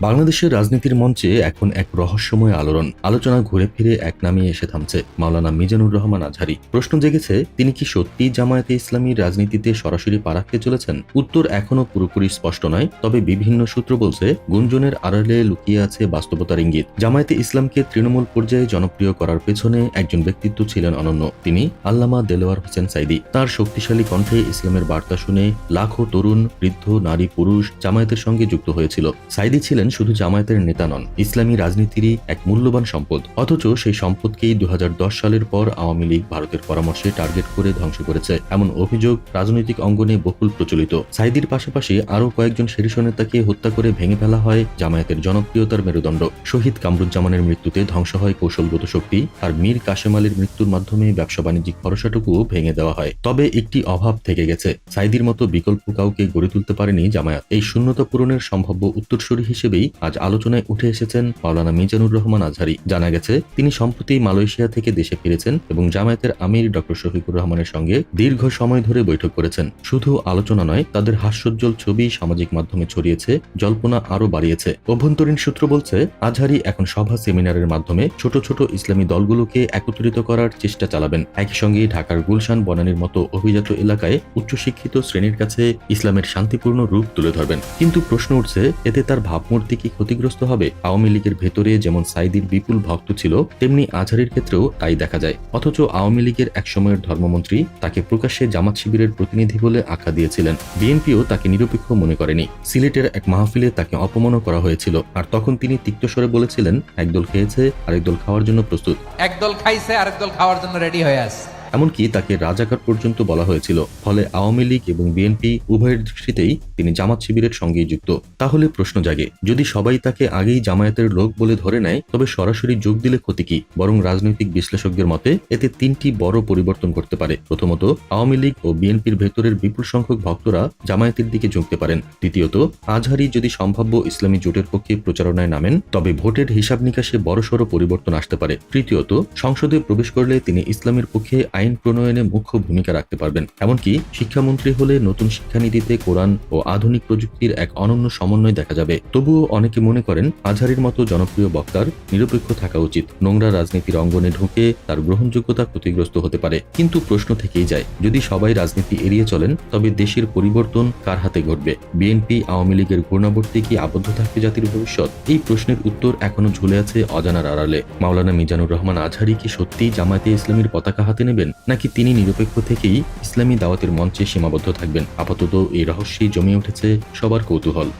বাংলাদেশের রাজনীতির মঞ্চে এখন এক রহস্যময় আলোড়ন। আলোচনা ঘুরে ফিরে এক নামে এসে থামছে মাওলানা মিজানুর রহমান আজহারি। প্রশ্ন জেগেছে, তিনি কি সত্যি জামায়াতে ইসলামীর রাজনীতিতে সরাসরি পা রাখতে চলেছেন? উত্তর এখনও পুরোপুরি স্পষ্ট নয়, তবে বিভিন্ন সূত্র বলছে গুঞ্জনের আড়ালে লুকিয়ে আছে বাস্তবতার ইঙ্গিত। জামায়াতে ইসলামকে তৃণমূল পর্যায়ে জনপ্রিয় করার পেছনে একজন ব্যক্তিত্ব ছিলেন অনন্য। তিনি আল্লামা দেলোয়ার হোসেন সাইদি। তার শক্তিশালী কণ্ঠে ইসলামের বার্তা শুনে লাখো তরুণ, বৃদ্ধ, নারী, পুরুষ জামায়াতের সঙ্গে যুক্ত হয়েছিল। সাইদি ছিলেন শুধু জামায়াতের নেতা নন, ইসলামী রাজনীতিরই এক মূল্যবান সম্পদ। অথচ সেই সম্পদকেই দু হাজার দশ সালের পর আওয়ামী লীগ ভারতের পরামর্শে টার্গেট করে ধ্বংস করেছে, এমন অভিযোগ রাজনৈতিক অঙ্গনে বহুল প্রচলিত। সাইদির পাশাপাশি আরও কয়েকজন শীর্ষ নেতাকে হত্যা করে ভেঙে ফেলা হয় জামায়াতের জনপ্রিয়তার মেরুদণ্ড। শহীদ কামরুজ্জামানের মৃত্যুতে ধ্বংস হয় কৌশলগত শক্তি আর মীর কাশেম আলীর মৃত্যুর মাধ্যমে ব্যবসা বাণিজ্যিক ভরসাটুকু ভেঙে দেওয়া হয়। তবে একটি অভাব থেকে গেছে। সাইদির মতো বিকল্প কাউকে গড়ে তুলতে পারেনি জামায়াত। এই শূন্যতা পূরণের সম্ভাব্য উত্তরসূরি হিসেবেই আজ আলোচনায় উঠে এসেছেন মাওলানা মিজানুর রহমান আজহারি। জানা গেছে, তিনি সম্প্রতি মালয়েশিয়া থেকে দেশে ফিরেছেন এবং জামায়াতের আমির ডক্টর শফিকুর রহমানের সঙ্গে দীর্ঘ সময় ধরে বৈঠক করেছেন। শুধু আলোচনা নয়, তাদের হাস্যোজ্জ্বল ছবি সামাজিক মাধ্যমে ছড়িয়েছে, জল্পনা আরও বাড়িয়েছে। অভ্যন্তরীণ সূত্র বলছে, আজহারি এখন সভা সেমিনারের মাধ্যমে ছোট ছোট ইসলামী দলগুলোকে একত্রিত করার চেষ্টা চালাবেন। একই সঙ্গে ঢাকার গুলশান বনানীর মতো অভিজাত এলাকায় উচ্চশিক্ষিত শ্রেণির কাছে ইসলামের শান্তিপূর্ণ রূপ তুলে ধরবেন। কিন্তু প্রশ্ন উঠছে, এতে তার ভাবমূর্তি কি ক্ষতিগ্রস্ত হবে। আওয়ামী লীগের ভেতরে যেমন সাইদির বিপুল ভক্ত ছিল, তেমনি আজহারির ক্ষেত্রেও তাই দেখা যায়। অথচ আওয়ামী লীগের একসময়ের ধর্মমন্ত্রী তাকে প্রকাশ্যে জামাত শিবিরের প্রতিনিধি বলে আখ্যা দিয়েছিলেন। বিএনপিও তাকে নিরপেক্ষ মনে করেনি। সিলেটের এক মাহফিলে তাকে অপমানও করা হয়েছিল। আর তখন তিনি তিক্তস্বরে বলেছিলেন, একদল খেয়েছে আরেক দল খাওয়ার জন্য প্রস্তুত। একদল খাইছে আরেক দল খাওয়ার জন্য রেডি হয়ে আছে। এমনকি তাকে রাজাকার পর্যন্ত বলা হয়েছিল। ফলে আওয়ামী লীগ এবং বিএনপি উভয়ের দৃষ্টিতেই তিনি জামাত শিবিরের সঙ্গেই যুক্ত। তাহলে প্রশ্ন জাগে, যদি সবাই তাকে আগেই জামায়াতের লোক বলে ধরে নেয়, তবে সরাসরি যোগ দিলে ক্ষতি কি? বরং রাজনৈতিক বিশ্লেষকদের মতে, এতে তিনটি বড় পরিবর্তন করতে পারে। প্রথমত, আওয়ামী লীগ ও বিএনপির ভেতরের বিপুল সংখ্যক ভক্তরা জামায়াতের দিকে ঝুঁকতে পারেন। দ্বিতীয়ত, আজহারি যদি সম্ভাব্য ইসলামী জোটের পক্ষে প্রচারণায় নামেন, তবে ভোটের হিসাব নিকাশে বড়সড় পরিবর্তন আসতে পারে। তৃতীয়ত, সংসদে প্রবেশ করলে তিনি ইসলামের পক্ষে আইন প্রণয়নে মুখ্য ভূমিকা রাখতে পারবেন। এমনকি শিক্ষামন্ত্রী হলে নতুন শিক্ষানীতিতে কোরআন ও আধুনিক প্রযুক্তির এক অনন্য সমন্বয় দেখা যাবে। তবুও অনেকে মনে করেন, আজহারির মতো জনপ্রিয় বক্তার নিরপেক্ষ থাকা উচিত। নোংরা রাজনীতির অঙ্গনে ঢুকে তার গ্রহণযোগ্যতা ক্ষতিগ্রস্ত হতে পারে। কিন্তু প্রশ্ন থেকেই যায়, যদি সবাই রাজনীতি এড়িয়ে চলেন, তবে দেশের পরিবর্তন কার হাতে ঘটবে? বিএনপি, আওয়ামী লীগের ঘূর্ণাবর্তী কি আবদ্ধ থাকবে জাতির ভবিষ্যৎ? এই প্রশ্নের উত্তর এখনও ঝুলে আছে অজানার আড়ালে। মাওলানা মিজানুর রহমান আজহারি কি সত্যিই জামায়াতে ইসলামীর পতাকা হাতে নেবেন? নাকি তিনি নিরপেক্ষ থেকেই ইসলামী দাওয়াতের মঞ্চে সীমাবদ্ধ থাকবেন? আপাতত এই রহস্যেই জমে উঠেছে সবার কৌতূহল।